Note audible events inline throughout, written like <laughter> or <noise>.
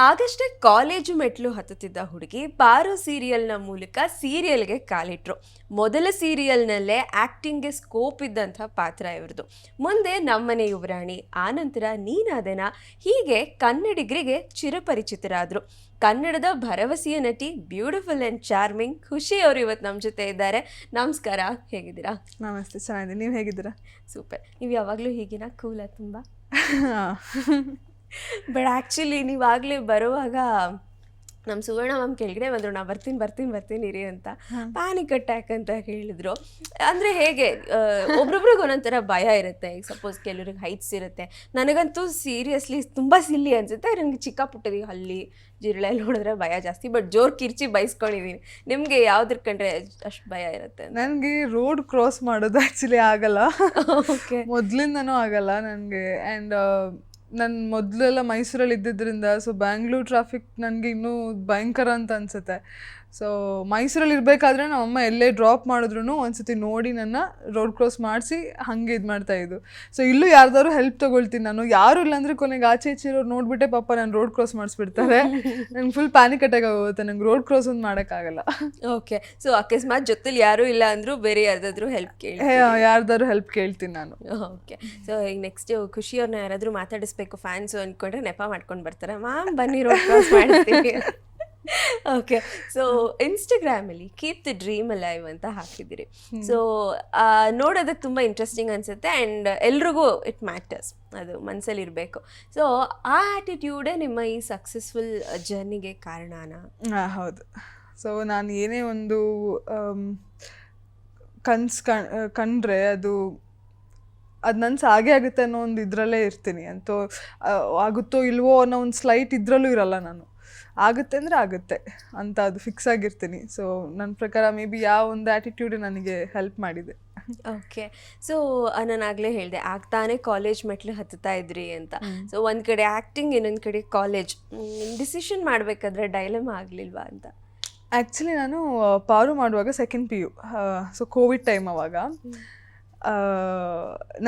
ಆಗಷ್ಟೇ college ಮೆಟ್ಲು ಹತ್ತುತ್ತಿದ್ದ ಹುಡುಗಿ ಬಾರು ಸೀರಿಯಲ್ನ ಮೂಲಕ ಸೀರಿಯಲ್ಗೆ ಕಾಲಿಟ್ರು. ಮೊದಲ ಸೀರಿಯಲ್ನಲ್ಲೇ ಆ್ಯಕ್ಟಿಂಗ್ಗೆ ಸ್ಕೋಪ್ ಇದ್ದಂಥ ಪಾತ್ರ ಇವ್ರದ್ದು ಮುಂದೆ ನಮ್ಮನೆ ಯುವರಾಣಿ ಆನಂತರ ನೀನಾದೆನ ಹೀಗೆ ಕನ್ನಡಿಗರಿಗೆ ಚಿರಪರಿಚಿತರಾದರು. ಕನ್ನಡದ ಭರವಸೆಯ ನಟಿ ಬ್ಯೂಟಿಫುಲ್ ಆ್ಯಂಡ್ ಚಾರ್ಮಿಂಗ್ ಖುಷಿ ಅವರು ಇವತ್ತು ನಮ್ಮ ಜೊತೆ ಇದ್ದಾರೆ. ನಮಸ್ಕಾರ ಹೇಗಿದ್ದೀರಾ? ನಮಸ್ತೆ ಚೆನ್ನಾಗಿದೆ ನೀವು ಹೇಗಿದ್ದೀರಾ? ಸೂಪರ್. ನೀವು ಯಾವಾಗಲೂ ಹೀಗಿನ? ಕೂಲ ತುಂಬ? <laughs> ಬಟ್ ಆ್ಯಕ್ಚುಲಿ ನೀವಾಗಲೇ ಬರುವಾಗ ನಮ್ಮ ಸುವರ್ಣ ಮ್ಯಾಮ್ ಕೆಳಗಡೆ ಬಂದರು. ನಾ ಬರ್ತೀನಿ ಬರ್ತೀನಿ ಬರ್ತೀನಿ ಇರಿ ಅಂತ. ಪ್ಯಾನಿಕ್ ಅಟ್ಯಾಕ್ ಅಂತ ಹೇಳಿದ್ರು. ಅಂದರೆ ಹೇಗೆ ಒಬ್ರೊಬ್ರಿಗೆ ಒಂದೊಂಥರ ಭಯ ಇರುತ್ತೆ. ಈಗ ಸಪೋಸ್ ಕೆಲವ್ರಿಗೆ ಹೈಟ್ಸ್ ಇರುತ್ತೆ. ನನಗಂತೂ ಸೀರಿಯಸ್ಲಿ ತುಂಬ ಸಿಲ್ಲಿ ಅನಿಸುತ್ತೆ. ನನಗೆ ಚಿಕ್ಕ ಪುಟ್ಟದಿ ಹಲ್ಲಿ ಜಿರಳೆ ನೋಡಿದ್ರೆ ಭಯ ಜಾಸ್ತಿ. ಬಟ್ ಜೋರ್ ಕಿರ್ಚಿ ಬೈಸ್ಕೊಂಡಿದ್ದೀನಿ ನಿಮಗೆ ಯಾವ್ದ್ರ ಕಂಡ್ರೆ ಅಷ್ಟು ಭಯ ಇರುತ್ತೆ ನನಗೆ ರೋಡ್ ಕ್ರಾಸ್ ಮಾಡೋದು ಆ್ಯಕ್ಚುಲಿ ಆಗಲ್ಲ. ಓಕೆ ಮೊದಲಿಂದನೂ ಆಗಲ್ಲ ನನಗೆ. ಆ್ಯಂಡ್ ನಾನು ಮೊದಲೆಲ್ಲ ಮೈಸೂರಲ್ಲಿ ಇದ್ದಿದ್ದರಿಂದ ಸೊ ಬ್ಯಾಂಗ್ಳೂರ್ ಟ್ರಾಫಿಕ್ ನನಗೆ ಇನ್ನೂ ಭಯಂಕರ ಅಂತ ಅನಿಸುತ್ತೆ. ಸೊ ಮೈಸೂರಲ್ಲಿ ಇರಬೇಕಾದ್ರೆ ನಮ್ಮಮ್ಮ ಎಲ್ಲೇ ಡ್ರಾಪ್ ಮಾಡಿದ್ರು ಒಂದ್ಸತಿ ನೋಡಿ ನನ್ನ ರೋಡ್ ಕ್ರಾಸ್ ಮಾಡಿಸಿ ಹಾಗೆ ಇದು ಮಾಡ್ತಾಯಿದ್ದು ಸೊ ಇಲ್ಲೂ ಯಾರ್ದಾದ್ರು ಹೆಲ್ಪ್ ತೊಗೊಳ್ತೀನಿ ನಾನು. ಯಾರು ಇಲ್ಲಾಂದರೆ ಕೊನೆಗೆ ಆಚೆ ಈಚೆ ಇರೋರು ನೋಡಿಬಿಟ್ಟೆ ಪಾಪ ನಾನು ರೋಡ್ ಕ್ರಾಸ್ ಮಾಡಿಸ್ಬಿಡ್ತಾರೆ. ನಂಗೆ ಫುಲ್ ಪ್ಯಾನಿಕ್ ಅಟ್ಯಾಕ್ ಆಗೋಗುತ್ತೆ. ನಂಗೆ ರೋಡ್ ಕ್ರಾಸ್ ಒಂದು ಮಾಡೋಕ್ಕಾಗಲ್ಲ. ಓಕೆ ಸೊ ಅಕಸ್ಮಾತ್ ಜೊತೆಲಿ ಯಾರೂ ಇಲ್ಲ ಅಂದರೂ ಬೇರೆ ಯಾರ್ದಾದ್ರೂ ಹೆಲ್ಪ್ ಕೇಳಿ ಯಾರ್ದಾದ್ರು ಹೆಲ್ಪ್ ಕೇಳ್ತೀನಿ ನಾನು. ಓಕೆ ಸೊ ಈಗ ನೆಕ್ಸ್ಟ್ ಖುಷಿಯವ್ರನ್ನ ಯಾರಾದರೂ ಮಾತಾಡಿಸ್ಬೇಕು ಫ್ಯಾನ್ಸು ಅಂದ್ಕೊಂಡ್ರೆ ನೆಪ ಮಾಡ್ಕೊಂಡು ಬರ್ತಾರೆ. ಮ್ಯಾಮ್ ಬನ್ನಿ ರೋಡ್ ಕ್ರಾಸ್ ಮಾಡ್ತೀವಿ. <laughs> ಓಕೆ ಸೊ ಇನ್ಸ್ಟಾಗ್ರಾಮಲ್ಲಿ ಕೀಪ್ ದ ಡ್ರೀಮ್ ಅಲೈವ್ ಅಂತ ಹಾಕಿದ್ದೀರಿ. ಸೊ ನೋಡೋದಕ್ಕೆ ತುಂಬ ಇಂಟ್ರೆಸ್ಟಿಂಗ್ ಅನಿಸುತ್ತೆ ಆ್ಯಂಡ್ ಎಲ್ರಿಗೂ ಇಟ್ ಮ್ಯಾಟರ್ಸ್ ಅದು ಮನಸ್ಸಲ್ಲಿ ಇರಬೇಕು. ಸೊ ಆ ಆ್ಯಟಿಟ್ಯೂಡೇ ನಿಮ್ಮ ಈ ಸಕ್ಸಸ್ಫುಲ್ ಜರ್ನಿಗೆ ಕಾರಣನ? ಹೌದು. ಸೊ ನಾನು ಏನೇ ಒಂದು ಕನ್ಸು ಕಂಡ್ರೆ ಅದು ಅದು ನನ್ಸು ಹಾಗೆ ಆಗುತ್ತೆ ಅನ್ನೋ ಒಂದು ಇದರಲ್ಲೇ ಇರ್ತೀನಿ. ಅಂತೋ ಆಗುತ್ತೋ ಇಲ್ವೋ ಅನ್ನೋ ಒಂದು ಸ್ಲೈಟ್ ಇದರಲ್ಲೂ ಇರಲ್ಲ ನಾನು. ಆಗುತ್ತೆ ಅಂದರೆ ಆಗುತ್ತೆ ಅಂತ ಅದು ಫಿಕ್ಸ್ ಆಗಿರ್ತೀನಿ. ಸೊ ನನ್ನ ಪ್ರಕಾರ ಮೇ ಬಿ ಯಾವ ಒಂದು ಆ್ಯಟಿಟ್ಯೂಡ್ ನನಗೆ ಹೆಲ್ಪ್ ಮಾಡಿದೆ. ಓಕೆ ಸೊ ನಾನು ಆಗಲೇ ಹೇಳಿದೆ ಆಗ್ತಾನೆ ಕಾಲೇಜ್ ಮೆಟ್ಲು ಹತ್ತುತ್ತಾ ಇದ್ರಿ ಅಂತ. ಸೊ ಒಂದು ಕಡೆ ಆ್ಯಕ್ಟಿಂಗ್ ಇನ್ನೊಂದು ಕಡೆ ಕಾಲೇಜ್ ಡಿಸಿಷನ್ ಮಾಡಬೇಕಾದ್ರೆ ಡೈಲಮ್ ಆಗಲಿಲ್ವಾ ಅಂತ? ಆ್ಯಕ್ಚುಲಿ ನಾನು ಪಾರು ಮಾಡುವಾಗ second P U so covid time ಅವಾಗ.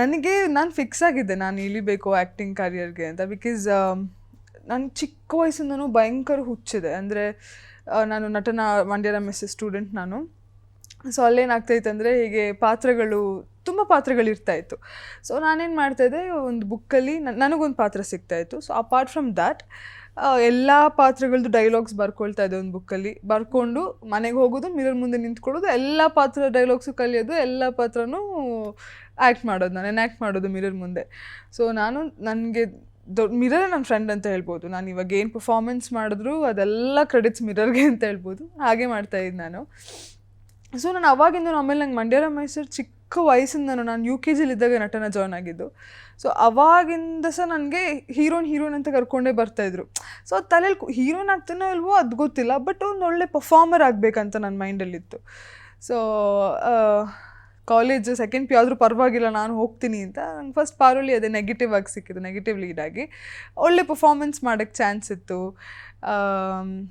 ನನಗೆ ನಾನು ಫಿಕ್ಸ್ ಆಗಿದ್ದೆ ನಾನು ಇಳಿಬೇಕು ಆ್ಯಕ್ಟಿಂಗ್ ಕರಿಯರ್ಗೆ ಅಂತ. ಬಿಕಾಸ್ ನಾನು ಚಿಕ್ಕ ವಯಸ್ಸಿಂದನೂ ಭಯಂಕರ ಹುಚ್ಚಿದೆ. ಅಂದರೆ ನಾನು ನಟನ ಮಂಡ್ಯದ ಮೆಸ್ ಸ್ಟೂಡೆಂಟ್ ನಾನು. ಸೊ ಅಲ್ಲೇನಾಗ್ತೈತೆ ಅಂದರೆ, ಹೀಗೆ ಪಾತ್ರಗಳು, ತುಂಬ ಪಾತ್ರಗಳು ಇರ್ತಾ ಇತ್ತು ಸೊ ನಾನೇನು ಮಾಡ್ತಾಯಿದ್ದೆ, ಒಂದು ಬುಕ್ಕಲ್ಲಿ ನನಗೊಂದು ಪಾತ್ರ ಸಿಗ್ತಾ ಇತ್ತು ಸೊ ಅಪಾರ್ಟ್ ಫ್ರಮ್ ದ್ಯಾಟ್ ಎಲ್ಲ ಪಾತ್ರಗಳದ್ದು ಡೈಲಾಗ್ಸ್ ಬರ್ಕೊಳ್ತಾ ಇದ್ದೆ ಒಂದು ಬುಕ್ಕಲ್ಲಿ ಬರ್ಕೊಂಡು ಮನೆಗೆ ಹೋಗೋದು ಮಿರರ್ ಮುಂದೆ ನಿಂತ್ಕೊಳ್ಳೋದು, ಎಲ್ಲ ಪಾತ್ರ ಡೈಲಾಗ್ಸು ಕಲಿಯೋದು, ಎಲ್ಲ ಪಾತ್ರನೂ ಆ್ಯಕ್ಟ್ ಮಾಡೋದು, ನಾನು ಆ್ಯಕ್ಟ್ ಮಾಡೋದು ಮಿರರ್ ಮುಂದೆ. ಸೊ ನಾನು ನನಗೆ ದೊಡ್ಡ ಮಿರರ್ ನನ್ನ ಫ್ರೆಂಡ್ ಅಂತ ಹೇಳ್ಬೋದು. ನಾನು ಇವಾಗ ಏನು ಪರ್ಫಾರ್ಮೆನ್ಸ್ ಮಾಡಿದ್ರು ಅದೆಲ್ಲ ಕ್ರೆಡಿಟ್ಸ್ ಮಿರರ್ಗೆ ಅಂತ ಹೇಳ್ಬೋದು. ಹಾಗೆ ಮಾಡ್ತಾ ಇದ್ದೆ ನಾನು. ಸೊ ನಾನು ಅವಾಗಿಂದ ಆಮೇಲೆ ನಂಗೆ ಮಂಡ್ಯರ ಮೈಸೂರು ಚಿಕ್ಕ ವಯಸ್ಸಿಂದ ನಾನು ಯು ಕೆ ಜಿಲಿದ್ದಾಗ ನಟನ ಜಾಯ್ನ್ ಆಗಿದ್ದು. ಸೊ ಅವಾಗಿಂದ ಸಹ ನನಗೆ ಹೀರೋನ್ ಹೀರೋನ್ ಅಂತ ಕರ್ಕೊಂಡೇ ಬರ್ತಾಯಿದ್ರು ಸೊ ತಲೆಯಲ್ಲಿ ಹೀರೋನ್ ಆಗ್ತಾನೋ ಇಲ್ವೋ ಅದು ಗೊತ್ತಿಲ್ಲ ಬಟ್ ಒಂದು ಒಳ್ಳೆ ಪರ್ಫಾರ್ಮರ್ ಆಗಬೇಕಂತ ನನ್ನ ಮೈಂಡಲ್ಲಿತ್ತು ಸೊ ಕಾಲೇಜ್ ಸೆಕೆಂಡ್ ಪಿ ಆದರೂ ಪರವಾಗಿಲ್ಲ, ನಾನು ಹೋಗ್ತೀನಿ ಅಂತ. ನಂಗೆ ಫಸ್ಟ್ ಪಾರೋಲಿ ಅದೇ ನೆಗೆಟಿವ್ ಆಗಿ ಸಿಕ್ಕಿದ್ದು ನೆಗೆಟಿವ್ ಲೀಡಾಗಿ ಒಳ್ಳೆ ಪರ್ಫಾರ್ಮೆನ್ಸ್ ಮಾಡೋಕ್ಕೆ ಚಾನ್ಸ್ ಇತ್ತು.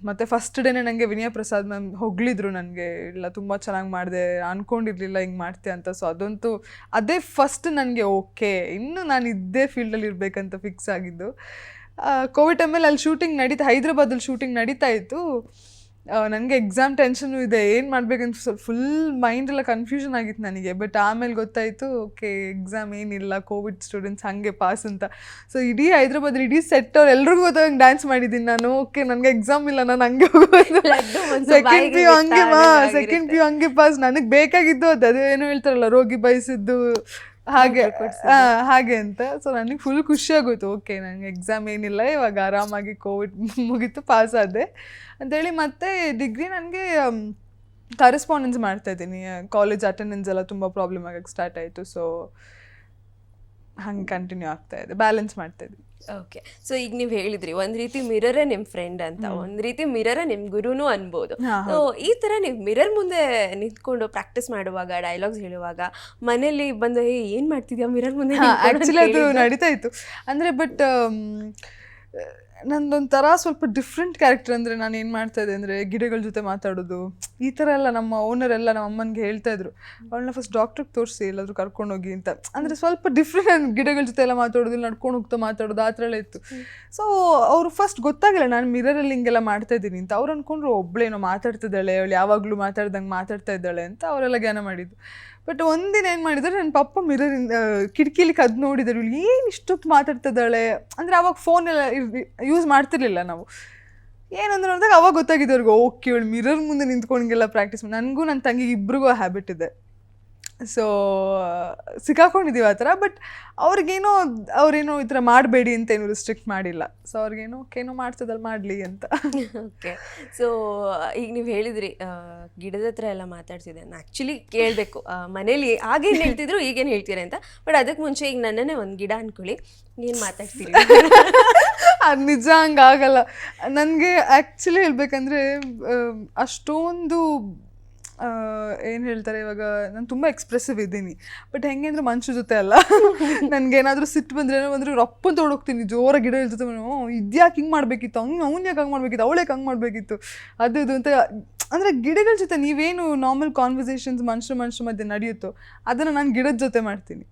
ಮತ್ತು ಫಸ್ಟ್ ಡೇನೇ ನನಗೆ ವಿನಯ ಪ್ರಸಾದ್ ಮ್ಯಾಮ್ ಹೊಗಳಿದ್ರು ನನಗೆ, ಇಲ್ಲ, ತುಂಬ ಚೆನ್ನಾಗಿ ಮಾಡಿದೆ ಅಂದ್ಕೊಂಡಿರಲಿಲ್ಲ ಹಿಂಗೆ ಮಾಡ್ತೆ ಅಂತ. ಸೊ ಅದಂತೂ ಅದೇ ಫಸ್ಟ್ ನನಗೆ ಓಕೆ ಇನ್ನು ನಾನು ಇದ್ದೇ ಫೀಲ್ಡಲ್ಲಿ ಇರಬೇಕಂತ ಫಿಕ್ಸ್ ಆಗಿದ್ದು. ಕೋವಿಡ್ ಟೈಮಲ್ಲಿ ಅಲ್ಲಿ ಶೂಟಿಂಗ್ ನಡೀತಾ ಹೈದ್ರಾಬಾದಲ್ಲಿ ಶೂಟಿಂಗ್ ನಡೀತಾ ಇತ್ತು. ನನಗೆ ಎಕ್ಸಾಮ್ ಟೆನ್ಷನು ಇದೆ. ಏನು ಮಾಡಬೇಕಂತ ಸ್ವಲ್ಪ ಫುಲ್ ಮೈಂಡೆಲ್ಲ ಕನ್ಫ್ಯೂಷನ್ ಆಗಿತ್ತು ನನಗೆ. ಬಟ್ ಆಮೇಲೆ ಗೊತ್ತಾಯಿತು ಓಕೆ ಎಕ್ಸಾಮ್ ಏನಿಲ್ಲ ಕೋವಿಡ್ ಸ್ಟೂಡೆಂಟ್ಸ್ ಹಾಗೆ ಪಾಸ್ ಅಂತ. ಸೊ ಇಡೀ ಹೈದ್ರಾಬಾದ್ ಇಡೀ ಸೆಟ್ ಅವ್ರು ಎಲ್ರಿಗೂ ಗೊತ್ತಾಗ ಡ್ಯಾನ್ಸ್ ಮಾಡಿದ್ದೀನಿ ನಾನು. ಓಕೆ ನನಗೆ ಎಕ್ಸಾಮ್ ಇಲ್ಲ ನಾನು ಹಂಗೆ ಹೋಗೋದು. ಸೆಕೆಂಡ್ ಪಿ ಯು ಹಂಗೆ ಮಾ ಸೆಕೆಂಡ್ ಪಿ ಯು ಹಂಗೆ ಪಾಸ್ ನನಗೆ ಬೇಕಾಗಿದ್ದು ಅದು ಅದೇನೋ ಹೇಳ್ತಾರಲ್ಲ ರೋಗಿ ಬಯಸಿದ್ದು. ಹಾಗೆ ಹಾಗೆ ಅಂತ. ಸೊ ನನಗೆ ಫುಲ್ ಖುಷಿ ಆಗೋಯ್ತು. ಓಕೆ ನಂಗೆ ಎಕ್ಸಾಮ್ ಏನಿಲ್ಲ ಇವಾಗ ಆರಾಮಾಗಿ ಕೋವಿಡ್ <laughs> ಮುಗೀತು ಪಾಸ್ ಆದೆ. ಅಂತೇಳಿ ಮತ್ತೆ ಡಿಗ್ರಿ ನನಗೆ ಕರೆಸ್ಪಾಂಡೆನ್ಸ್ ಮಾಡ್ತಾ ಇದ್ದೀನಿ. ಕಾಲೇಜ್ ಅಟೆಂಡೆನ್ಸ್ ಎಲ್ಲ ತುಂಬ ಪ್ರಾಬ್ಲಮ್ ಆಗಕ್ಕೆ ಸ್ಟಾರ್ಟ್ ಆಯಿತು. ಸೊ ಹಂಗೆ ಕಂಟಿನ್ಯೂ ಆಗ್ತಾ ಇದೆ. ಬ್ಯಾಲೆನ್ಸ್ ಮಾಡ್ತಾ ಇದ್ದೀನಿ. ಓಕೆ ಸೊ ಈಗ ನೀವು ಹೇಳಿದ್ರಿ ಒಂದ್ ರೀತಿ ಮಿರರೇ ನಿಮ್ ಫ್ರೆಂಡ್ ಅಂತ ಒಂದ್ ರೀತಿ ಮಿರರೇ ನಿಮ್ ಗುರುನು ಅನ್ಬೋದು. ಸೊ ಈ ತರ ನೀವು ಮಿರರ್ ಮುಂದೆ ನಿಂತ್ಕೊಂಡು ಪ್ರಾಕ್ಟೀಸ್ ಮಾಡುವಾಗ ಡೈಲಾಗ್ಸ್ ಹೇಳುವಾಗ ಮನೇಲಿ ಬಂದು "ಏ, ಏನ್ ಮಾಡ್ತಿದ್ಯಾ ಮಿರರ್ ಮುಂದೆ ನಿಂತ್ಕೊಂಡು?" ಅಂತ ಆ್ಯಕ್ಚುಲಿ ಅದು? ನಡೀತಾ ಇತ್ತು. ಅಂದರೆ ಬಟ್ ನಂದೊಂಥರ ಸ್ವಲ್ಪ ಡಿಫ್ರೆಂಟ್ ಕ್ಯಾರೆಕ್ಟರ್ ಅಂದರೆ ನಾನು ಏನು ಮಾಡ್ತಾ ಇದ್ದೆ ಅಂದರೆ ಗಿಡಗಳ ಜೊತೆ ಮಾತಾಡೋದು ಈ ಥರ ಎಲ್ಲ ನಮ್ಮ ಓನರ್ ಎಲ್ಲ ನಮ್ಮ ಅಮ್ಮನಿಗೆ ಹೇಳ್ತಾ ಇದ್ರು. ಅವಳನ್ನ ಫಸ್ಟ್ ಡಾಕ್ಟ್ರಿಗೆ ತೋರಿಸಿ ಕರ್ಕೊಂಡು ಕರ್ಕೊಂಡೋಗಿ ಅಂತ. ಅಂದರೆ ಸ್ವಲ್ಪ ಡಿಫ್ರೆಂಟ್ ಗಿಡಗಳ ಜೊತೆ ಎಲ್ಲ ಮಾತಾಡೋದಿಲ್ಲ ನಡ್ಕೊಂಡು ಹೋಗ್ತಾ ಮಾತಾಡೋದು, ಆ ಥರ ಎಲ್ಲ ಇತ್ತು. ಸೊ ಅವರು ಫಸ್ಟ್ ಗೊತ್ತಾಗಿಲ್ಲ ನಾನು ಮಿರರಲ್ಲಿ ಹಿಂಗೆಲ್ಲ ಮಾಡ್ತಾ ಇದ್ದೀನಿ ಅಂತ. ಅವ್ರು ಅಂದ್ಕೊಂಡ್ರು ಒಬ್ಬಳೇನೋ ಮಾತಾಡ್ತಿದ್ದಾಳೆ ಅವಳು ಯಾವಾಗಲೂ ಮಾತಾಡ್ದಂಗೆ ಮಾತಾಡ್ತಾ ಇದ್ದಾಳೆ ಅಂತ ಅವರೆಲ್ಲ ಜ್ಞಾನ ಮಾಡಿದ್ದು ಬಟ್ ಒಂದಿನ ಏನು ಮಾಡಿದ್ದಾರೆ ನನ್ನ ಪಪ್ಪ ಮಿರರಿಂದ ಕಿಟಕಿಲಿ ಕದ್ದು ನೋಡಿದ್ರು. ಏನು ಇಷ್ಟೊತ್ತು ಮಾತಾಡ್ತಿದ್ದಾಳೆ ಅಂದರೆ ಅವಾಗ ಫೋನೆಲ್ಲ ಯೂಸ್ ಮಾಡ್ತಿರ್ಲಿಲ್ಲ ನಾವು. ಏನಂದ್ರೆ ನೋಡಿದಾಗ ಅವಾಗ ಗೊತ್ತಾಗಿದೆ ಅವ್ರಿಗೆ ಓಕೆ ಇವಳು ಮಿರರ್ ಮುಂದೆ ನಿಂತ್ಕೊಂಡಿಲ್ಲ ಪ್ರಾಕ್ಟೀಸ್ ನನಗೂ ನನ್ನ ತಂಗಿಗೆ ಇಬ್ರಿಗೂ ಹ್ಯಾಬಿಟ್ ಇದೆ. ಸೊ ಸಿಕ್ಕಾಕೊಂಡಿದ್ದೀವಿ ಆ ಥರ ಬಟ್ ಅವ್ರಿಗೇನೋ ಅವ್ರೇನೋ ಈ ಥರ ಮಾಡಬೇಡಿ ಅಂತ ಏನು ರಿಸ್ಟ್ರಿಕ್ಟ್ ಮಾಡಿಲ್ಲ. ಸೊ ಅವ್ರಿಗೇನೋ ಏನೋ ಮಾಡ್ತದಲ್ಲ ಮಾಡಲಿ ಅಂತ. ಓಕೆ ಸೊ ಈಗ ನೀವು ಹೇಳಿದ್ರಿ ಗಿಡದ ಹತ್ರ ಎಲ್ಲ ಮಾತಾಡ್ತಿದ್ದೆ ನಾನು ಆ್ಯಕ್ಚುಲಿ ಕೇಳಬೇಕು. ಮನೇಲಿ ಆಗೇನು ಹೇಳ್ತಿದ್ರು ಈಗೇನು ಹೇಳ್ತೀರಾ ಅಂತ. ಬಟ್ ಅದಕ್ಕೆ ಮುಂಚೆ ಈಗ ನನ್ನನ್ನೇ ಒಂದು ಗಿಡ ಅಂದ್ಕೊಳ್ಳಿ ಏನು ಮಾತಾಡ್ತೀರಿ <laughs> ಅದು ನಿಜ ಹಂಗಾಗಲ್ಲ. ನನಗೆ ಆ್ಯಕ್ಚುಲಿ ಹೇಳಬೇಕಂದ್ರೆ ಅಷ್ಟೊಂದು ಏನು ಹೇಳ್ತಾರೆ ಇವಾಗ, ನಾನು ತುಂಬ ಎಕ್ಸ್ಪ್ರೆಸಿವ್ ಇದ್ದೀನಿ. ಬಟ್ ಹೆಂಗೆ ಅಂದರೆ ಮನುಷ್ಯ ಜೊತೆ ಅಲ್ಲ. ನನಗೇನಾದರೂ ಸಿಟ್ಟು ಬಂದರೆ, ಏನೋ ಬಂದರೆ ರಪ್ಪ ತೊಡೋಗ್ತೀನಿ ಜೋರ ಗಿಡ ಇರ್ತದೆ ಇದ್ಯಾಕೆ ಹಿಂಗೆ ಮಾಡಬೇಕಿತ್ತು? ಹಂಗೆ, ಅವ್ನು ಯಾಕೆ ಹಂಗೆ ಮಾಡಬೇಕಿತ್ತು? ಅವಳೇ ಹಂಗೆ ಮಾಡಬೇಕಿತ್ತು? ಅದು, ಇದು ಅಂತ. ಅಂದರೆ ಗಿಡಗಳ ಜೊತೆ ನೀವೇನು ನಾರ್ಮಲ್ ಕಾನ್ವರ್ಸೇಷನ್ಸ್ ಮನುಷ್ಯ ಮನುಷ್ಯ ಮಧ್ಯೆ ನಡೆಯುತ್ತೋ, ಅದನ್ನು ನಾನು ಗಿಡದ ಜೊತೆ ಮಾಡ್ತೀನಿ.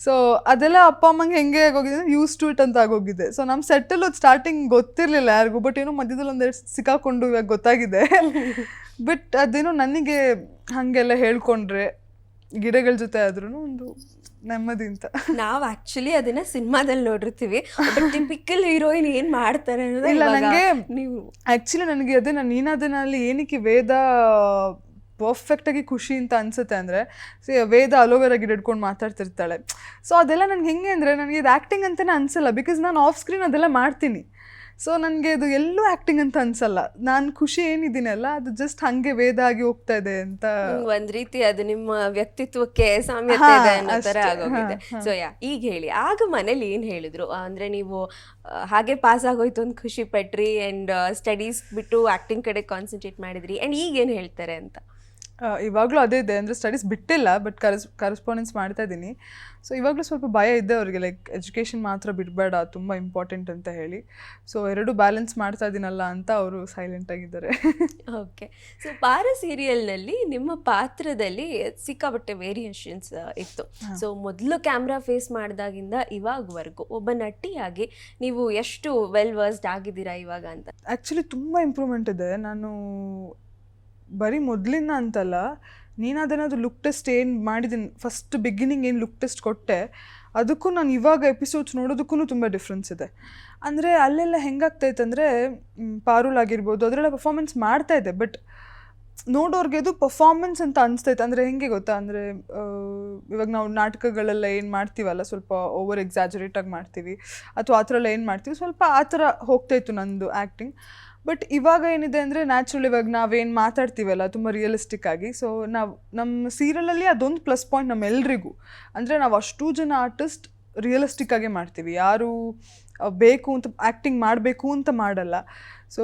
ಸೊ ಅದೆಲ್ಲ ಅಪ್ಪ ಅಮ್ಮಂಗೆ ಹೆಂಗೆ ಆಗೋಗಿದೆ ಯೂಸ್ ಟು ಇಟ್ ಅಂತ ಆಗೋಗಿದೆ. ಸೊ ನಮ್ಮ ಸೆಟ್ಟಲ್ಲಿ ಅದು ಸ್ಟಾರ್ಟಿಂಗ್ ಗೊತ್ತಿರಲಿಲ್ಲ ಯಾರಿಗೂ ಬಟ್ ಏನೋ ಮಧ್ಯದಲ್ಲಿ ಒಂದೆರಡು ಸಿಕ್ಕಾಕೊಂಡು ಇವಾಗ ಗೊತ್ತಾಗಿದೆ. <laughs> ಬಟ್ ಅದೇನೋ ನನಗೆ ಹಾಗೆಲ್ಲ ಹೇಳ್ಕೊಂಡ್ರೆ ಗಿಡಗಳ ಜೊತೆ ಆದ್ರೂ ಒಂದು ನೆಮ್ಮದಿ ಅಂತ. ನಾವು ಆಕ್ಚುಲಿ ಅದನ್ನ ಸಿನಿಮಾದಲ್ಲಿ ನೋಡಿರ್ತೀವಿ. ಟಿಪಿಕಲ್ ಹೀರೋಯಿನ್ ಏನ್ ಮಾಡ್ತಾರೆ ಅನ್ನೋದು ಇಲ್ಲ, ಇವಾಗ ನಂಗೆ- ನೀವು ಆಕ್ಚುಲಿ ನನಗೆ ಅದೇ ನಾನು ನೀನಾದನಲ್ಲಿ ಏನಕ್ಕೆ ವೇದ ಪರ್ಫೆಕ್ಟಾಗಿ ಖುಷಿ ಅಂತ ಅನ್ಸುತ್ತೆ ಅಂದರೆ ವೇದ ಅಲೋವೆರಾ ಗಿಡ ಹಿಡ್ಕೊಂಡು ಮಾತಾಡ್ತಿರ್ತಾಳೆ. ಸೊ ಅದೆಲ್ಲ ನನಗೆ ಹೆಂಗೆ ಅಂದರೆ ನನಗೆ ಇದು ಆ್ಯಕ್ಟಿಂಗ್ ಅಂತಲೇ ಅನಿಸಲ್ಲ ಬಿಕಾಸ್ ನಾನು ಆಫ್ ಸ್ಕ್ರೀನ್ ಅದೆಲ್ಲ ಮಾಡ್ತೀನಿ. ಸೊ ನನಗೆ ಇದು ಎಲ್ಲೂ ಆ್ಯಕ್ಟಿಂಗ್ ಅಂತ ಅನ್ಸಲ್ಲ. ನಾನು ಖುಷಿ ಏನಿದ್ದೀನಲ್ಲ ಅದು ಜಸ್ಟ್ ಹಂಗೆ ವೇದ ಆಗಿ ಹೋಗ್ತಾ ಇದೆ ಅಂತ. ಒಂದ್ ರೀತಿ ಅದು ನಿಮ್ಮ ವ್ಯಕ್ತಿತ್ವಕ್ಕೆ ಸಾಮ್ಯತೆ ಇದೆ ಅನ್ನೋ ತರ. ಆಗೋಗಿದೆ. ಸೊ ಯಾ ಈಗ ಹೇಳಿ ಆಗ ಮನೇಲಿ ಏನ್ ಹೇಳಿದ್ರು? ಅಂದ್ರೆ ನೀವು ಹಾಗೆ ಪಾಸ್ ಆಗೋಯ್ತು ಅಂತ ಖುಷಿ ಪಟ್ರಿ ಅಂಡ್ ಸ್ಟಡೀಸ್ ಬಿಟ್ಟು ಆಕ್ಟಿಂಗ್ ಕಡೆ ಕಾನ್ಸಂಟ್ರೇಟ್ ಮಾಡಿದ್ರಿ ಅಂಡ್ ಈಗ ಏನ್ ಹೇಳ್ತಾರೆ ಅಂತ? ಇವಾಗಲೂ ಅದೇ ಇದೆ ಅಂದರೆ ಸ್ಟಡೀಸ್ ಬಿಟ್ಟಿಲ್ಲ ಬಟ್ ಕರೆಸ್ ಕರೆಸ್ಪಾಂಡೆನ್ಸ್ ಮಾಡ್ತಾ ಇದ್ದೀನಿ ಸೊ ಇವಾಗಲೂ ಸ್ವಲ್ಪ ಭಯ ಇದೆ ಅವರಿಗೆ ಲೈಕ್ ಎಜುಕೇಷನ್ ಮಾತ್ರ ಬಿಡಬೇಡ ತುಂಬ ಇಂಪಾರ್ಟೆಂಟ್ ಅಂತ ಹೇಳಿ. ಸೊ ಎರಡು ಬ್ಯಾಲೆನ್ಸ್ ಮಾಡ್ತಾ ಇದ್ದೀನಲ್ಲ ಅಂತ ಅವರು ಸೈಲೆಂಟ್ ಆಗಿದ್ದಾರೆ. ಓಕೆ ಸೊ ಪಾರ ಸೀರಿಯಲ್ನಲ್ಲಿ ನಿಮ್ಮ ಪಾತ್ರದಲ್ಲಿ ಸಿಕ್ಕಾಪಟ್ಟೆ ವೇರಿಯೇಷನ್ಸ್ ಇತ್ತು. ಸೊ ಮೊದಲು ಕ್ಯಾಮ್ರಾ ಫೇಸ್ ಮಾಡಿದಾಗಿಂದ ಇವಾಗವರೆಗೂ ಒಬ್ಬ ನಟಿಯಾಗಿ ನೀವು ಎಷ್ಟು ವೆಲ್ ವರ್ಸ್ಡ್ ಆಗಿದ್ದೀರಾ ಇವಾಗ ಅಂತ? ಆ್ಯಕ್ಚುಲಿ ತುಂಬ ಇಂಪ್ರೂವ್ಮೆಂಟ್ ಇದೆ. ನಾನು ಬರೀ ಮೊದಲಿಂದ ಅಂತಲ್ಲ ನೀನು ಅದೇನಾದರೂ ಲುಕ್ ಟೆಸ್ಟ್ ಏನು ಮಾಡಿದ್ದೀನಿ ಫಸ್ಟ್ ಬಿಗಿನಿಂಗ್ ಏನು ಲುಕ್ ಟೆಸ್ಟ್ ಕೊಟ್ಟೆ, ಅದಕ್ಕೂ ನಾನು ಇವಾಗ ಎಪಿಸೋಡ್ಸ್ ನೋಡೋದಕ್ಕೂ ತುಂಬ ಡಿಫ್ರೆನ್ಸ್ ಇದೆ. ಅಂದರೆ ಅಲ್ಲೆಲ್ಲ ಹೆಂಗಾಗ್ತೈತೆ ಅಂದರೆ ಪಾರುಲ್ ಆಗಿರ್ಬೋದು, ಅದರೆಲ್ಲ ಪರ್ಫಾರ್ಮೆನ್ಸ್ ಮಾಡ್ತಾ ಇದೆ ಬಟ್ ನೋಡೋರ್ಗೆ ಅದು ಪರ್ಫಾರ್ಮೆನ್ಸ್ ಅಂತ ಅನಿಸ್ತೈತೆ. ಅಂದರೆ ಹೆಂಗೆ ಗೊತ್ತಾ? ಅಂದರೆ ಇವಾಗ ನಾವು ನಾಟಕಗಳೆಲ್ಲ ಏನು ಮಾಡ್ತೀವಲ್ಲ, ಸ್ವಲ್ಪ ಓವರ್ ಎಕ್ಸಾಜರೇಟಾಗಿ ಮಾಡ್ತೀವಿ, ಅಥವಾ ಆ ಥರ ಎಲ್ಲ ಏನು ಮಾಡ್ತೀವಿ, ಸ್ವಲ್ಪ ಆ ಥರ ಹೋಗ್ತಾಯಿತ್ತು ನಂದು ಆ್ಯಕ್ಟಿಂಗ್ ಬಟ್ ಇವಾಗ ಏನಿದೆ ಅಂದರೆ ನ್ಯಾಚುರಲ್ ಇವಾಗ ನಾವೇನು ಮಾತಾಡ್ತೀವಲ್ಲ ತುಂಬ ರಿಯಲಿಸ್ಟಿಕ್ ಆಗಿ. ಸೊ ನಾವು ನಮ್ಮ ಸೀರಿಯಲಲ್ಲಿ ಅದೊಂದು ಪ್ಲಸ್ ಪಾಯಿಂಟ್ ನಮ್ಮೆಲ್ರಿಗೂ ಅಂದರೆ ನಾವು ಅಷ್ಟು ಜನ ಆರ್ಟಿಸ್ಟ್ ರಿಯಲಿಸ್ಟಿಕ್ ಆಗಿ ಮಾಡ್ತೀವಿ. ಯಾರು ಬೇಕು ಅಂತ ಆ್ಯಕ್ಟಿಂಗ್ ಮಾಡಬೇಕು ಅಂತ ಮಾಡಲ್ಲ. ಸೊ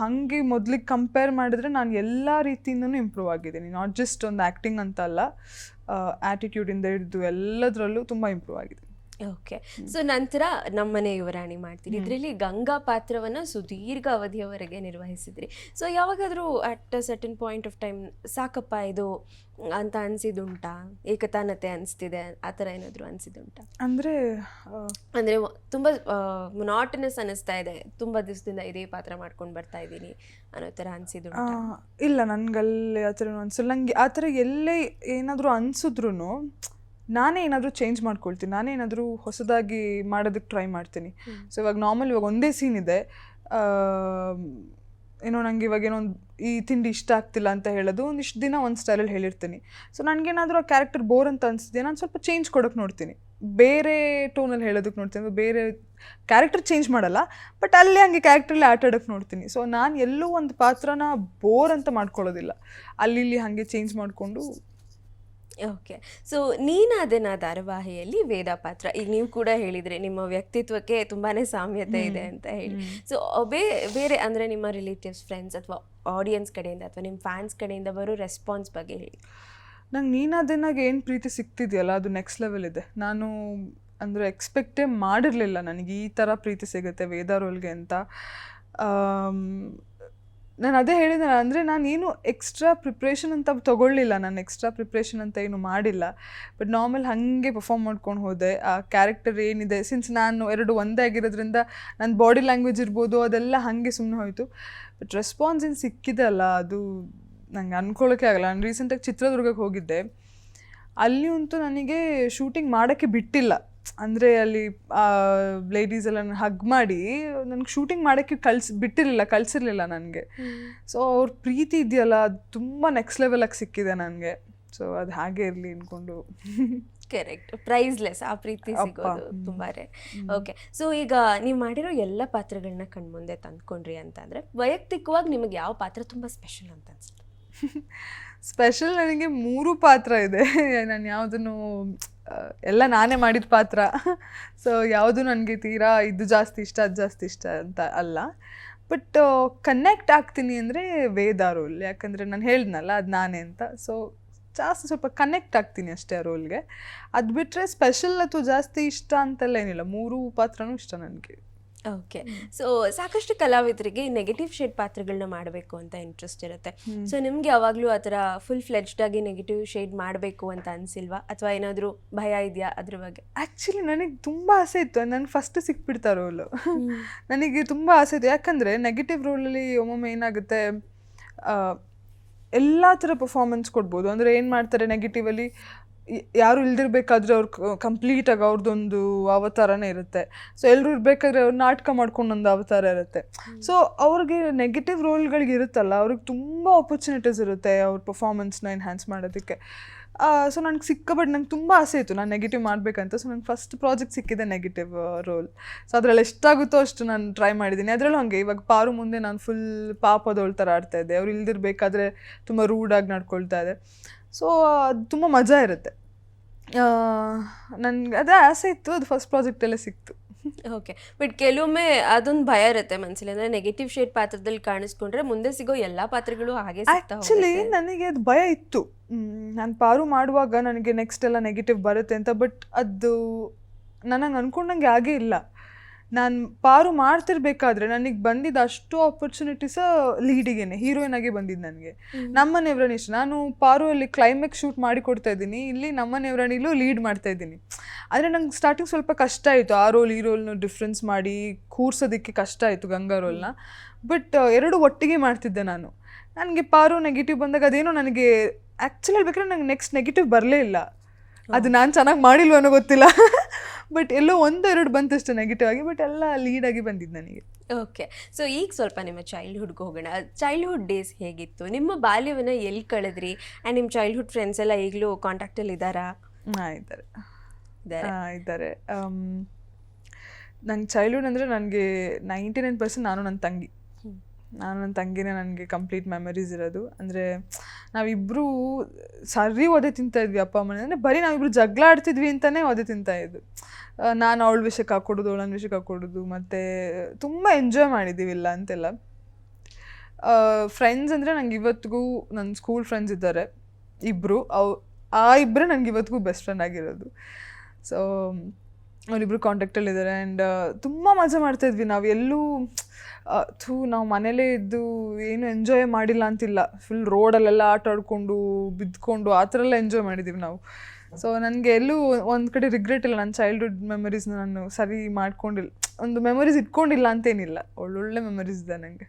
ಹಾಗೆ ಮೊದಲಿಗೆ ಕಂಪೇರ್ ಮಾಡಿದ್ರೆ ನಾನು ಎಲ್ಲ ರೀತಿಯಿಂದನೂ ಇಂಪ್ರೂವ್ ಆಗಿದ್ದೀನಿ. ನಾಟ್ ಜಸ್ಟ್ ಒಂದು ಆ್ಯಕ್ಟಿಂಗ್ ಅಂತ ಅಲ್ಲ ಆ್ಯಟಿಟ್ಯೂಡಿಂದ ಹಿಡಿದು ಎಲ್ಲದರಲ್ಲೂ ತುಂಬ ಇಂಪ್ರೂವ್ ಆಗಿದೆ ಓಕೆ ಸೊ ನಂತರ ನಮ್ಮನೆ ಯುವರಾಣಿ ಮಾಡ್ತೀರಿ. ಇದರಲ್ಲಿ ಗಂಗಾ ಪಾತ್ರವನ್ನ ಸುದೀರ್ಘ ಅವಧಿಯವರೆಗೆ ನಿರ್ವಹಿಸಿದ್ರಿ. ಸೊ ಯಾವಾಗಾದರೂ at certain point of time ಸಾಕಪ್ಪ ಇದು ಅಂತ ಅನಿಸಿದುಂಟಾ ಏಕತಾನತೆ ಅನಿಸ್ತಿದೆ ಆ ಥರ ಏನಾದರೂ ಅನಿಸಿದುಂಟಾ ಅಂದರೆ ಅಂದರೆ ತುಂಬ ಮೊನಾಟನಸ್ ಅನ್ನಿಸ್ತಾ ಇದೆ. ತುಂಬ ದಿವಸದಿಂದ ಇದೇ ಪಾತ್ರ ಮಾಡ್ಕೊಂಡು ಬರ್ತಾ ಇದ್ದೀನಿ ಅನ್ನೋ ಥರ ಅನಿಸಿದು ಇಲ್ಲ ನನಗಲ್ಲಿ ಆ ಥರ ಅನಿಸಲ್ಲ. ನನಗೆ ಆ ಥರ ಎಲ್ಲೇ ಏನಾದರೂ ಅನಿಸಿದ್ರು ನಾನೇ ಏನಾದರೂ ಚೇಂಜ್ ಮಾಡ್ಕೊಳ್ತೀನಿ ನಾನೇ ಏನಾದರೂ ಹೊಸದಾಗಿ ಮಾಡೋದಕ್ಕೆ ಟ್ರೈ ಮಾಡ್ತೀನಿ. ಸೊ ಇವಾಗ ನಾರ್ಮಲ್ ಇವಾಗ ಒಂದೇ ಸೀನ್ ಇದೆ. ಏನೋ ನನಗೆ ಇವಾಗ ಏನೋ ಒಂದು ಈ ತಿಂಡಿ ಇಷ್ಟ ಆಗ್ತಿಲ್ಲ ಅಂತ ಹೇಳೋದು ಒಂದಿಷ್ಟು ದಿನ ಒಂದು ಸ್ಟೈಲಲ್ಲಿ ಹೇಳಿರ್ತೀನಿ. ಸೊ ನನಗೇನಾದರೂ ಆ ಕ್ಯಾರೆಕ್ಟರ್ ಬೋರ್ ಅಂತ ಅನಿಸಿದೆ ನಾನು ಸ್ವಲ್ಪ ಚೇಂಜ್ ಕೊಡೋಕೆ ನೋಡ್ತೀನಿ. ಬೇರೆ ಟೋನಲ್ಲಿ ಹೇಳೋದಕ್ಕೆ ನೋಡ್ತೀನಿ ಬೇರೆ ಕ್ಯಾರೆಕ್ಟರ್ ಚೇಂಜ್ ಮಾಡಲ್ಲ ಬಟ್ ಅಲ್ಲೇ ಹಂಗೆ ಕ್ಯಾರೆಕ್ಟ್ರಲ್ಲಿ ಆಟ ಆಡೋಕ್ಕೆ ನೋಡ್ತೀನಿ. ಸೊ ನಾನು ಎಲ್ಲೂ ಒಂದು ಪಾತ್ರನ ಬೋರ್ ಅಂತ ಮಾಡ್ಕೊಳ್ಳೋದಿಲ್ಲ. ಅಲ್ಲಿ ಇಲ್ಲಿ ಹಾಗೆ ಚೇಂಜ್ ಮಾಡಿಕೊಂಡು ಓಕೆ ಸೊ ನೀನಾದನ ಧಾರಾವಾಹಿಯಲ್ಲಿ ವೇದ ಪಾತ್ರ? ಈಗ ನೀವು ಕೂಡ ಹೇಳಿದ್ರಿ ನಿಮ್ಮ ವ್ಯಕ್ತಿತ್ವಕ್ಕೆ ತುಂಬಾ ಸಾಮ್ಯತೆ ಇದೆ ಅಂತ ಹೇಳಿ. ಸೊ ಬೇ ಬೇರೆ ಅಂದರೆ ನಿಮ್ಮ ರಿಲೇಟಿವ್ಸ್ ಫ್ರೆಂಡ್ಸ್ ಅಥವಾ ಆಡಿಯನ್ಸ್ ಕಡೆಯಿಂದ ಅಥವಾ ನಿಮ್ಮ ಫ್ಯಾನ್ಸ್ ಕಡೆಯಿಂದ ಬರೋ ರೆಸ್ಪಾನ್ಸ್ ಬಗ್ಗೆ ಹೇಳಿ. ನಂಗೆ ನೀನಾದನಾಗ ಏನು ಪ್ರೀತಿ ಸಿಗ್ತಿದೆಯಲ್ಲ ಅದು ನೆಕ್ಸ್ಟ್ ಲೆವೆಲ್ ಇದೆ. ನಾನು ಅಂದರೆ ಎಕ್ಸ್ಪೆಕ್ಟೇ ಮಾಡಿರಲಿಲ್ಲ ನನಗೆ ಈ ಥರ ಪ್ರೀತಿ ಸಿಗುತ್ತೆ ವೇದಾರೋಲ್ಗೆ ಅಂತ. ನಾನು ಅದೇ ಹೇಳಿದೆ ಅಂದರೆ ನಾನು ಏನು ಎಕ್ಸ್ಟ್ರಾ ಪ್ರಿಪ್ರೇಷನ್ ಅಂತ ತೊಗೊಳ್ಳಿಲ್ಲ. ನಾನು ಎಕ್ಸ್ಟ್ರಾ ಪ್ರಿಪ್ರೇಷನ್ ಅಂತ ಏನು ಮಾಡಿಲ್ಲ. ಬಟ್ ನಾರ್ಮಲ್ ಹಾಗೆ ಪರ್ಫಾರ್ಮ್ ಮಾಡ್ಕೊಂಡು ಹೋದೆ. ಆ ಕ್ಯಾರೆಕ್ಟರ್ ಏನಿದೆ ಸಿನ್ಸ್ ನಾನು ಎರಡು ಒಂದೇ ಆಗಿರೋದ್ರಿಂದ ನನ್ನ ಬಾಡಿ ಲ್ಯಾಂಗ್ವೇಜ್ ಇರ್ಬೋದು, ಅದೆಲ್ಲ ಹಾಗೆ ಸುಮ್ಮನೆ ಹೋಯಿತು. ಬಟ್ ರೆಸ್ಪಾನ್ಸ್ ಏನು ಸಿಕ್ಕಿದೆ ಅಲ್ಲ, ಅದು ನಂಗೆ ಅನ್ಕೊಳ್ಳೋಕೆ ಆಗಲ್ಲ. ನಾನು ರೀಸೆಂಟಾಗಿ ಚಿತ್ರದುರ್ಗಕ್ಕೆ ಹೋಗಿದ್ದೆ. ಅಲ್ಲಿ ಅಂತೂ ನನಗೆ ಶೂಟಿಂಗ್ ಮಾಡೋಕ್ಕೆ ಬಿಟ್ಟಿಲ್ಲ. ಅಂದರೆ ಅಲ್ಲಿ ಲೇಡೀಸ್ ಎಲ್ಲ ಹಗ್ ಮಾಡಿ ನನಗೆ ಶೂಟಿಂಗ್ ಮಾಡೋಕ್ಕೆ ಕಳ್ಸಿ ಬಿಟ್ಟಿರಲಿಲ್ಲ ಕಳಿಸಿರ್ಲಿಲ್ಲ ನನಗೆ. ಸೊ ಅವ್ರ ಪ್ರೀತಿ ಇದೆಯಲ್ಲ ಅದು ತುಂಬ ನೆಕ್ಸ್ಟ್ ಲೆವೆಲಾಗಿ ಸಿಕ್ಕಿದೆ ನನಗೆ. ಸೊ ಅದು ಹಾಗೆ ಇರಲಿ ಅಂದ್ಕೊಂಡು ಕರೆಕ್ಟ್ ಪ್ರೈಸ್ಲೆಸ್ ಆ ಪ್ರೀತಿ ಸಿಗೋದು. ತುಂಬಾ ಓಕೆ ಸೊ ಈಗ ನೀವು ಮಾಡಿರೋ ಎಲ್ಲ ಪಾತ್ರಗಳನ್ನ ಕಣ್ಮುಂದೆ ತಂದ್ಕೊಂಡ್ರಿ ಅಂತಂದರೆ ವೈಯಕ್ತಿಕವಾಗಿ ನಿಮಗೆ ಯಾವ ಪಾತ್ರ ತುಂಬಾ ಸ್ಪೆಷಲ್ ಅಂತ ಅನ್ಸುತ್ತೆ? <laughs> ಸ್ಪೆಷಲ್ ನನಗೆ ಮೂರು ಪಾತ್ರ ಇದೆ. ನಾನು ಯಾವುದನ್ನು ಎಲ್ಲ ನಾನೇ ಮಾಡಿದ ಪಾತ್ರ. ಸೊ ಯಾವುದು ನನಗೆ ತೀರಾ ಇದು ಜಾಸ್ತಿ ಇಷ್ಟ, ಅದು ಜಾಸ್ತಿ ಇಷ್ಟ ಅಂತ ಅಲ್ಲ. ಬಟ್ ಕನೆಕ್ಟ್ ಆಗ್ತೀನಿ ಅಂದರೆ ವೇದ ರೋಲ್ ಯಾಕಂದರೆ ನಾನು ಹೇಳಿದ್ನಲ್ಲ, ಅದು ನಾನೇ ಅಂತ. ಸೊ ಜಾಸ್ತಿ ಸ್ವಲ್ಪ ಕನೆಕ್ಟ್ ಆಗ್ತೀನಿ ಅಷ್ಟೇ ಆ ರೋಲ್ಗೆ ಅದು ಬಿಟ್ಟರೆ ಸ್ಪೆಷಲ್ ಅಥವಾ ಜಾಸ್ತಿ ಇಷ್ಟ ಅಂತೆಲ್ಲ ಏನಿಲ್ಲ. ಮೂರು ಪಾತ್ರನೂ ಇಷ್ಟ ನನಗೆ. ಓಕೆ ಸೊ ಸಾಕಷ್ಟು ಕಲಾವಿದರಿಗೆ ನೆಗೆಟಿವ್ ಶೇಡ್ ಪಾತ್ರಗಳನ್ನ ಮಾಡಬೇಕು ಅಂತ ಇಂಟ್ರೆಸ್ಟ್ ಇರುತ್ತೆ. ಸೊ ನಿಮ್ಗೆ ಯಾವಾಗಲೂ ಆ ಥರ ಫುಲ್ ಫ್ಲೆಜ್ಡ್ ಆಗಿ ನೆಗೆಟಿವ್ ಶೇಡ್ ಮಾಡಬೇಕು ಅಂತ ಅನ್ಸಿಲ್ವಾ? ಅಥವಾ ಏನಾದರೂ ಭಯ ಇದೆಯಾ ಅದ್ರ ಬಗ್ಗೆ? ಆ್ಯಕ್ಚುಲಿ ನನಗೆ ತುಂಬ ಆಸೆ ಇತ್ತು. ನಾನು ಫಸ್ಟ್ ಸಿಕ್ಬಿಡ್ತಾ ರೋಲು <laughs> ನನಗೆ ತುಂಬ ಆಸೆ ಇದೆ ಯಾಕಂದರೆ ನೆಗೆಟಿವ್ ರೋಲಲ್ಲಿ ಒಮ್ಮೊಮ್ಮೆ ಏನಾಗುತ್ತೆ ಎಲ್ಲ ಥರ ಪರ್ಫಾರ್ಮೆನ್ಸ್ ಕೊಡ್ಬೋದು. ಅಂದರೆ ಏನು ಮಾಡ್ತಾರೆ ನೆಗೆಟಿವಲ್ಲಿ ಯಾರು ಇಲ್ದಿರ್ಬೇಕಾದ್ರೆ ಅವ್ರು ಕಂಪ್ಲೀಟಾಗಿ ಅವ್ರದ್ದೊಂದು ಅವತಾರನೇ ಇರುತ್ತೆ. ಸೊ ಎಲ್ಲರೂ ಇರಬೇಕಾದ್ರೆ ಅವ್ರು ನಾಟಕ ಮಾಡ್ಕೊಂಡು ಒಂದು ಅವತಾರ ಇರುತ್ತೆ. ಸೊ ಅವ್ರಿಗೆ ನೆಗೆಟಿವ್ ರೋಲ್ಗಳಿಗೆ ಇರುತ್ತಲ್ಲ ಅವ್ರಿಗೆ ತುಂಬ ಆಪರ್ಚುನಿಟೀಸ್ ಇರುತ್ತೆ ಅವ್ರ ಪರ್ಫಾರ್ಮೆನ್ಸ್ನ ಎನ್ಹ್ಯಾನ್ಸ್ ಮಾಡೋದಕ್ಕೆ. ಸೊ ನನಗೆ ಬಟ್ ನಂಗೆ ತುಂಬ ಆಸೆ ಇತ್ತು ನಾನು ನೆಗೆಟಿವ್ ಮಾಡಬೇಕಂತ. ಸೊ ನಂಗೆ ಫಸ್ಟ್ ಪ್ರಾಜೆಕ್ಟ್ ಸಿಕ್ಕಿದೆ ನೆಗೆಟಿವ್ ರೋಲ್ ಸೊ ಅದರಲ್ಲಿ ಎಷ್ಟಾಗುತ್ತೋ ಅಷ್ಟು ನಾನು ಟ್ರೈ ಮಾಡಿದ್ದೀನಿ ಅದರಲ್ಲೂ ಹಾಗೆ, ಇವಾಗ ಪಾರು ಮುಂದೆ ನಾನು ಫುಲ್ ಪಾಪದೋಳ್ ಥರ ಆಡ್ತಾ ಇದ್ದೆ. ಅವ್ರು ಇಲ್ದಿರಬೇಕಾದ್ರೆ ತುಂಬ ರೂಡಾಗಿ ನಡ್ಕೊಳ್ತಾ ಇದೆ ಸೊ ಅದು ತುಂಬ ಮಜಾ ಇರುತ್ತೆ. ನನಗೆ ಅದೇ ಆಸೆ ಇತ್ತು, ಅದು ಫಸ್ಟ್ ಪ್ರಾಜೆಕ್ಟಲ್ಲೇ ಸಿಕ್ತು. ಓಕೆ ಬಟ್ ಕೆಲವೊಮ್ಮೆ ಅದೊಂದು ಭಯ ಇರುತ್ತೆ ಮನಸ್ಸಲ್ಲಿ ಅಂದ್ರೆ ನೆಗೆಟಿವ್ ಶೇಡ್ ಪಾತ್ರದಲ್ಲಿ ಕಾಣಿಸ್ಕೊಂಡ್ರೆ ಮುಂದೆ ಸಿಗೋ ಎಲ್ಲಾ ಪಾತ್ರಗಳು ಹಾಗೆ ಹೋಗುತ್ತೆ. ನನಗೆ ಅದು ಭಯ ಇತ್ತು. ನಾನು ಪಾರು ಮಾಡುವಾಗ ನನಗೆ ನೆಕ್ಸ್ಟ್ ಎಲ್ಲ ನೆಗೆಟಿವ್ ಬರುತ್ತೆ ಅಂತ ಬಟ್ ಅದು ನನಗೆ ಅನ್ಕೊಂಡಂಗೆ ಆಗೇ ಇಲ್ಲ. ನಾನು ಪಾರು ಮಾಡ್ತಿರ್ಬೇಕಾದ್ರೆ ನನಗೆ ಬಂದಿದ್ದ ಅಷ್ಟು ಆಪರ್ಚುನಿಟೀಸ ಲೀಡಿಗೇನೆ ಹೀರೋಯಿನ್ ಆಗಿ ಬಂದಿದ್ದು ನನಗೆ. ನಮ್ಮ ನೆವ್ರಣಿಶ್ ನಾನು ಪಾರು ಅಲ್ಲಿ ಕ್ಲೈಮ್ಯಾಕ್ಸ್ ಶೂಟ್ ಮಾಡಿ ಕೊಡ್ತಾ ಇದ್ದೀನಿ. ಇಲ್ಲಿ ನಮ್ಮ ನೆವ್ರಣಿಲೂ ಲೀಡ್ ಮಾಡ್ತಾ ಇದ್ದೀನಿ. ಆದರೆ ನಂಗೆ ಸ್ಟಾರ್ಟಿಂಗ್ ಸ್ವಲ್ಪ ಕಷ್ಟ ಆಯಿತು. ಆ ರೋಲ್ ಈ ರೋಲ್ನ ಡಿಫ್ರೆನ್ಸ್ ಮಾಡಿ ಕೂರ್ಸೋದಕ್ಕೆ ಕಷ್ಟ ಆಯಿತು ಗಂಗಾ ರೋಲ್ನ ಬಟ್ ಎರಡು ಒಟ್ಟಿಗೆ ಮಾಡ್ತಿದ್ದೆ ನಾನು. ನನಗೆ ಪಾರು ನೆಗೆಟಿವ್ ಬಂದಾಗ ಅದೇನೋ ನನಗೆ ಆ್ಯಕ್ಚುಲಿ ಹೇಳ್ಬೇಕಾದ್ರೆ ನಂಗೆ ನೆಕ್ಸ್ಟ್ ನೆಗೆಟಿವ್ ಬರಲೇ ಇಲ್ಲ. ಅದು ನಾನು ಚೆನ್ನಾಗಿ ಮಾಡಿಲ್ವ ಅನ್ನೋ ಗೊತ್ತಿಲ್ಲ. <laughs> ಬಟ್ ಎಲ್ಲೋ ಒಂದೆರಡು ಬಂತು ಅಷ್ಟು ನೆಗೆಟಿವ್ ಆಗಿ ಬಟ್ ಎಲ್ಲ ಲೀಡ್ ಆಗಿ ಬಂದಿದ್ದು ನನಗೆ. ಓಕೆ ಸೊ ಈಗ ಸ್ವಲ್ಪ ನಿಮ್ಮ ಚೈಲ್ಡ್ಹುಡ್ಗೆ ಹೋಗೋಣ. ಚೈಲ್ಡ್ಹುಡ್ ಡೇಸ್ ಹೇಗಿತ್ತು? ನಿಮ್ಮ ಬಾಲ್ಯವನ್ನು ಎಲ್ಲಿ ಕಳೆದ್ರಿ? ಆ್ಯಂಡ್ ನಿಮ್ಮ ಚೈಲ್ಡ್ಹುಡ್ ಫ್ರೆಂಡ್ಸ್ ಎಲ್ಲ ಈಗಲೂ ಕಾಂಟ್ಯಾಕ್ಟಲ್ಲಿ ಇದ್ದಾರಾ? ಹಾಂ ಇದ್ದಾರೆ. ಇದ್ದಾರೆ. ನನ್ನ ಚೈಲ್ಡ್ಹುಡ್ ಅಂದರೆ ನನಗೆ ನೈಂಟಿ ನೈನ್ ಪರ್ಸೆಂಟ್ ನಾನು ನನ್ನ ತಂಗಿ. ನಾನು ನನ್ನ ತಂಗಿನೇ ನನಗೆ ಕಂಪ್ಲೀಟ್ ಮೆಮರೀಸ್ ಇರೋದು. ಅಂದರೆ ನಾವಿಬ್ಬರು ಸರಿ ಒದೆ ತಿಂತಾ ಇದ್ವಿ ಅಪ್ಪ ಅಮ್ಮನೆ ಅಂದರೆ ಬರೀ ನಾವಿಬ್ರು ಜಗಳ ಆಡ್ತಿದ್ವಿ ಅಂತಲೇ ಒದೆ ತಿಂತಾ ಇದ್ದು ನಾನು ಅವಳ ವಿಷಯಕ್ಕೆ ಹಾಕ್ಕೊಡೋದು ಅವಳ ನನ್ನ ವಿಷಯಕ್ಕೆ ಹಾಕ್ಕೊಡೋದು ಮತ್ತು ತುಂಬ ಎಂಜಾಯ್ ಮಾಡಿದ್ದೀವಿ ಇಲ್ಲ ಅಂತೆಲ್ಲ. ಫ್ರೆಂಡ್ಸ್ ಅಂದರೆ ನಂಗೆ ಇವತ್ತಿಗೂ ನನ್ನ ಸ್ಕೂಲ್ ಫ್ರೆಂಡ್ಸ್ ಇದ್ದಾರೆ ಇಬ್ಬರು ಅವು, ಆ ಇಬ್ಬರೇ ನನಗೆ ಇವತ್ತಿಗೂ ಬೆಸ್ಟ್ ಫ್ರೆಂಡ್ ಆಗಿರೋದು. ಸೊ ಅವರಿಬ್ಬರು ಕಾಂಟ್ಯಾಕ್ಟಲ್ಲಿದ್ದಾರೆ ಆ್ಯಂಡ್ ತುಂಬ ಮಜಾ ಮಾಡ್ತಾಯಿದ್ವಿ ನಾವು ಎಲ್ಲೂ ಥೂ, ನಾವು ಮನೇಲೇ ಇದ್ದು ಏನು ಎಂಜಾಯ್ ಮಾಡಿಲ್ಲ ಅಂತಿಲ್ಲ. ಫುಲ್ ರೋಡಲ್ಲೆಲ್ಲ ಆಟ ಆಡ್ಕೊಂಡು, ಬಿದ್ಕೊಂಡು ಆ ಥರ ಎಲ್ಲ ಎಂಜಾಯ್ ಮಾಡಿದ್ದೀವಿ ನಾವು. ಸೊ ನನಗೆ ಎಲ್ಲೂ ಒಂದು ಕಡೆ ರಿಗ್ರೆಟ್ ಇಲ್ಲ. ನನ್ನ ಚೈಲ್ಡ್ಹುಡ್ ಮೆಮೊರೀಸ್ನ ನಾನು ಸರಿ ಮಾಡ್ಕೊಂಡಿಲ್ಲ ಒಂದು ಮೆಮೊರೀಸ್ ಇಟ್ಕೊಂಡಿಲ್ಲ ಅಂತೇನಿಲ್ಲ. ಒಳ್ಳೊಳ್ಳೆ ಮೆಮೊರೀಸ್ ಇದೆ ನನಗೆ